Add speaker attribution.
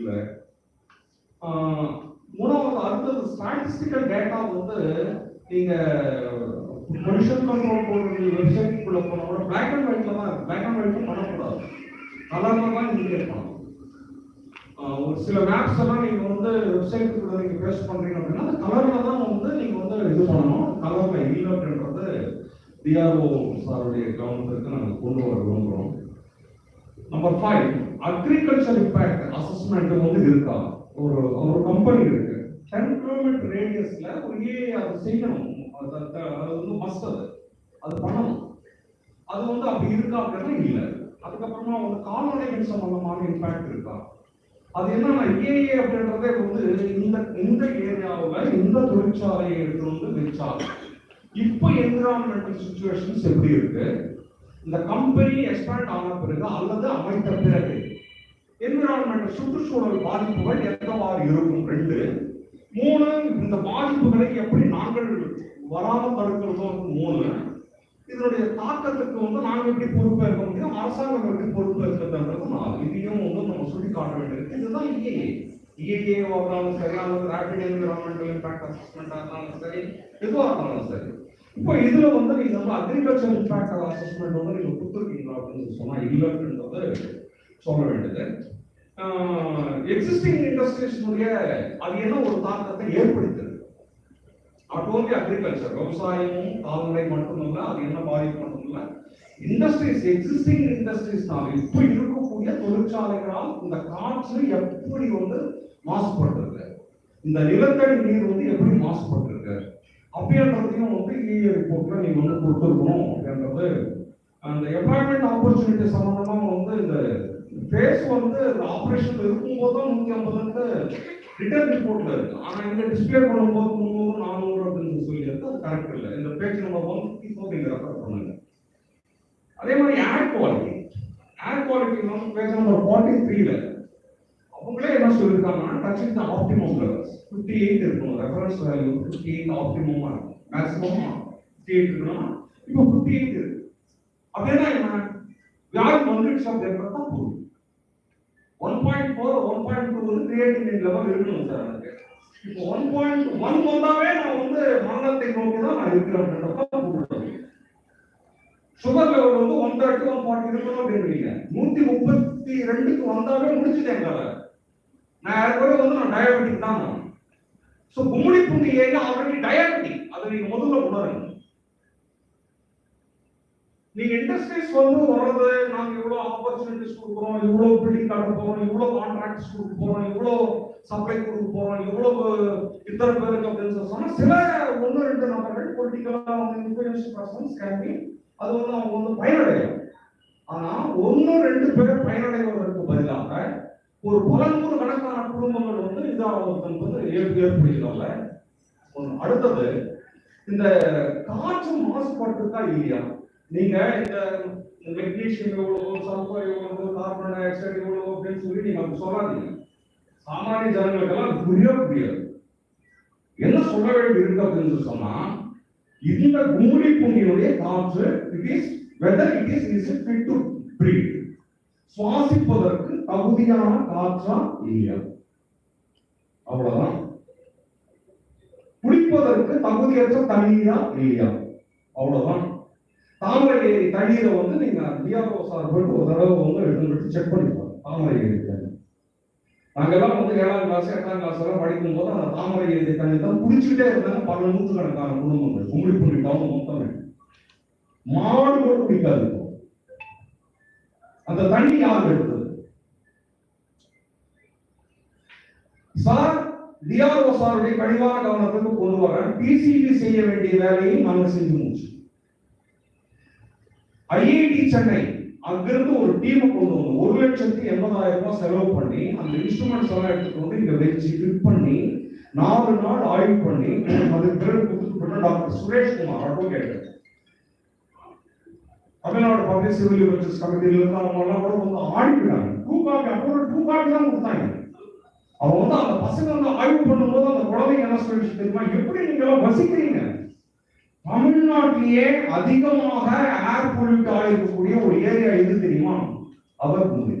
Speaker 1: இல்லை மூணாவது அடுத்தது ஸ்டாட்டிஸ்டிக்கல் டேட்டா வந்து நீங்க பொல்யூஷன் கண்ட்ரோல் போடுற வெப்சைட்டுக்குள்ள போனா கூட பிளாக் அண்ட் ஒயிட்ல தான் பிளாக் அண்ட் ஒயிட்ல பண்ணக்கூடாது. கலர்ல தான் இண்டிகேட் பண்ணணும் ஒரு சில மேப்ஸ் எல்லாம் நீங்க வந்து வெப்சைட்டுக்குள்ள நீங்க பேஸ்ட் பண்றீங்க அப்படின்னா அந்த கலர்ல தான் வந்து நீங்க வந்து இது பண்ணணும். கலர்ல இல்லை அப்படின்றது டிஆர்ஓ சாருடைய கவனத்திற்கு நாங்கள் கொண்டு வர விரும்புகிறோம் number five agriculture impact assessment வந்து இருக்கா? ஒரு ஒரு கம்பெனி இருக்கு. டென் கிலோமீட்டர் ரேடியஸ்ல ஒரு ஏ அதை செய்யணும். அது அது- அது வந்து மஸ்ட் அது. அது பண்ணணும். அது வந்து அப்படி இருக்கா அப்படின்னா இல்லை. அதுக்கப்புறமா வந்து கால்நடைகள் சம்பந்தமான இம்பேக்ட் இருக்கா? அது என்னன்னா ஏஏ அப்படின்றதே வந்து இந்த இந்த ஏரியாவில் இந்த தொழிற்சாலையை எடுத்து வந்து வச்சா இப்போ என்விரான்மெண்டல் சுச்சுவேஷன்ஸ் எப்படி இருக்கு? இந்த கம்பெனி எக்ஸ்பேண்ட் ஆன பிறகு அல்லது அமைத்த பிறகு என்விரான்மெண்ட் சுற்றுச்சூழல் பாதிப்புகள் எந்தவாறு இருக்கும் ரெண்டு மூணு இந்த பாதிப்புகளை எப்படி நாங்கள் வராமல் தடுக்கிறதோ மூணு இதனுடைய தாக்கத்துக்கு வந்து நாங்கள் எப்படி பொறுப்பேற்க முடியும் அரசாங்கம் எப்படி பொறுப்பேற்கிறதுன்றது நாலு. இதையும் வந்து நம்ம சொல்லி காட்ட வேண்டியிருக்கு. இதுதான் இங்கே. இஏஏ இஏஏ சரி அல்லது ரேபிட் என்விரான்மெண்டல் இம்பாக்ட் அசஸ்மெண்ட் ஆனாலும் சரி எதுவாக இருந்தாலும் சரி. இப்போ இதுல வந்து நீங்க வந்து அக்ரிகல்ச்சர் இம்பாக்ட் அசஸ்மெண்ட் வந்து நீங்க கொடுத்துருக்கீங்களா அப்படின்னு சொன்னா இல்லைன்றது சொல்ல வேண்டியது. எக்ஸிஸ்டிங் இண்டஸ்ட்ரீஸ்னுடைய அது என்ன ஒரு தாக்கத்தை ஏற்படுத்தது? நாட் ஓன்லி அக்ரிகல்ச்சர் விவசாயமும் கால்நடை மட்டுமல்ல அது என்ன பாதிப்பு மட்டுமல்ல இண்டஸ்ட்ரீஸ் எக்ஸிஸ்டிங் இண்டஸ்ட்ரீஸ்னால இப்போ இருக்கக்கூடிய தொழிற்சாலைகளால் இந்த காற்று எப்படி வந்து மாசுபடுறது இந்த நிலத்தடி நீர் வந்து எப்படி மாசுபட்டிருக்கு அப்படின்றதையும் வந்து இஏ ரிப்போர்ட்ல நீங்க வந்து கொடுத்துருக்கணும் அப்படின்றது அந்த எம்ப்ளாய்மெண்ட் ஆப்பர்ச்சுனிட்டி சம்பந்தமா வந்து இந்த ஃபேஸ் வந்து ஆபரேஷன் இருக்கும்போது தான் நூத்தி ஐம்பதுக்கு ரிட்டர்ன் ரிப்போர்ட்ல இருக்கு. ஆனா இங்க டிஸ்பிளே பண்ணும்போது முந்நூறு நானூறு அப்படின்னு சொல்லியிருக்கு. அது கரெக்ட் இல்லை. இந்த page number one fifty four நீங்க ரெஃபர் பண்ணுங்க அதே மாதிரி ஏர் குவாலிட்டி ஏர் குவாலிட்டி வந்து பேஜ் நம்பர் ஃபார்ட்டி த்ரீல அவங்களே என்ன சொல்லியிருக்காங்கன்னா touching the optimum levels fifty eight இருக்கணும் ரெஃபரன்ஸ் வேல்யூ ஃபிஃப்டி எயிட் ஆப்டிமமாக இருக்கும். மேக்ஸிமம் ஃபிஃப்டி எயிட் இருக்கணும்னா இப்போ ஃபிஃப்டி எயிட் இருக்கு அப்படின்னா என்ன? யார் வந்துடுச்சு அப்படின்றது தான் பொருள் one point four one point two வந்து கிரியேட்டிங் லெவல் இருக்கணும் சார் எனக்கு இப்போ ஒன் பாயிண்ட் ஒன் வந்தாவே நான் வந்து மரணத்தை நோக்கி தான் நான் இருக்கிறேன் சுகர் லெவல் வந்து ஒன் தேர்ட்டி ஒன் பாயிண்ட் இருக்கணும் அப்படின்றீங்க. நூத்தி முப்பத்தி ரெண்டுக்கு வந்தாவே முடிச்சுட்டேன் எங்களால் நான் ஏற்கனவே வந்து நான் டயாபெட்டிக் தான் so Gummidipoondi area already diabetic அதை நீங்க முதல்ல உணருங்க நீங்க இண்டஸ்ட்ரீஸ் வந்து வர்றது நாங்க இவ்வளவு ஆப்பர்ச்சுனிட்டிஸ் கொடுக்குறோம் இவ்வளவு பில்டிங் கட்ட போறோம் இவ்வளவு கான்ட்ராக்ட்ஸ் கொடுக்க போறோம் இவ்வளவு சப்ளை கொடுக்க போறோம் இவ்வளவு இத்தனை பேருக்கு அப்படின்னு சொன்னா சில ஒன்று ரெண்டு நபர்கள் பொலிட்டிக்கலா வந்து இன்ஃபுளுன்ஸ் பர்சன்ஸ் கேன் அது வந்து அவங்க வந்து பயனடையும் ஆனா ஒன்னு ரெண்டு பேர் பயனடைவதற்கு பதிலாக ஒரு பல கணக்கான குடும்பங்கள் வந்து இதாகிறது என்பது ஏற்படுகிறோம்ல ஒன்று அடுத்தது இந்த காற்று மாசுபட்டுருக்கா இல்லையா? நீங்க இந்த மெக்னீஷியம் எவ்வளவு சல்பர் எவ்வளவு கார்பன் டை ஆக்சைடு எவ்வளவு அப்படின்னு சொல்லி நீங்க அப்படி சொல்லாதீங்க. சாமானிய ஜனங்களுக்கெல்லாம் புரிய புரியாது. என்ன சொல்ல வேண்டி இருக்கு அப்படின்னு சொன்னா இந்த கும்மிடி பூண்டியினுடைய காற்று it is weather it is is fit to breathe சுவாசிப்பதற்கு தகுதியான காற்றா இல்லையா? அவ்வளவுதான். குடிப்பதற்கு தகுதியற்ற தண்ணீரா இல்லையா? அவ்வளவுதான். தாமரை ஏரி தண்ணீரை வந்து நீங்க டிஆர்ஓ சார் போயிட்டு ஒரு தடவை வந்து எடுத்து செக் பண்ணிப்பாங்க தாமரை ஏரி தண்ணி நாங்கெல்லாம் வந்து ஏழாம் கிளாஸ் எட்டாம் கிளாஸ் எல்லாம் படிக்கும் போது அந்த தாமரை ஏரி தண்ணி தான் குடிச்சுட்டே இருந்தாங்க பல நூற்றுக்கணக்கான குடும்பங்கள் கும்படி புள்ளி டவுன் மொத்தமே. மாடு கூட குடிக்காது அந்த தண்ணி யார் எடுக்கும் சார் டிஆர்ஓ சாருடைய கனிவான கவனத்துக்கு கொண்டு வரேன் பிசிபி செய்ய வேண்டிய வேலையை நாங்க செஞ்சு முடிச்சு ஐஐடி சென்னை அங்கிருந்து ஒரு டீமை கொண்டு வந்து ஒரு லட்சத்தி எண்பதாயிரம் ரூபாய் செலவு பண்ணி அந்த இன்ஸ்ட்ருமெண்ட்ஸ் எல்லாம் எடுத்துட்டு வந்து இங்க வச்சு ஃபிட் பண்ணி நாலு நாள் ஆய்வு பண்ணி அதுக்கு பிறகு கொடுத்துட்டு doctor Sureshkumar advocate Tamil Nadu public civil liberations கமிட்டியில இருந்து அவங்க எல்லாம் கூட வந்து ஆடிக்கிறாங்க டூ காப்பி அப்போ டூ காப்பி தான் கொடுத்தாங்க. அவங்க வந்து அந்த பசங்க வந்து ஆய்வு பண்ணும்போது அந்த குழந்தைங்க என்ன சொல்லிச்சு தெரியுமா? எப்படி நீங்க எல்லாம் வசிக்கிறீங்க? தமிழ்நாட்டிலேயே அதிகமாக ஏர் பொல்யூட் ஆகிருக்கக்கூடிய ஒரு ஏரியா எது தெரியுமா? அவர் பூமி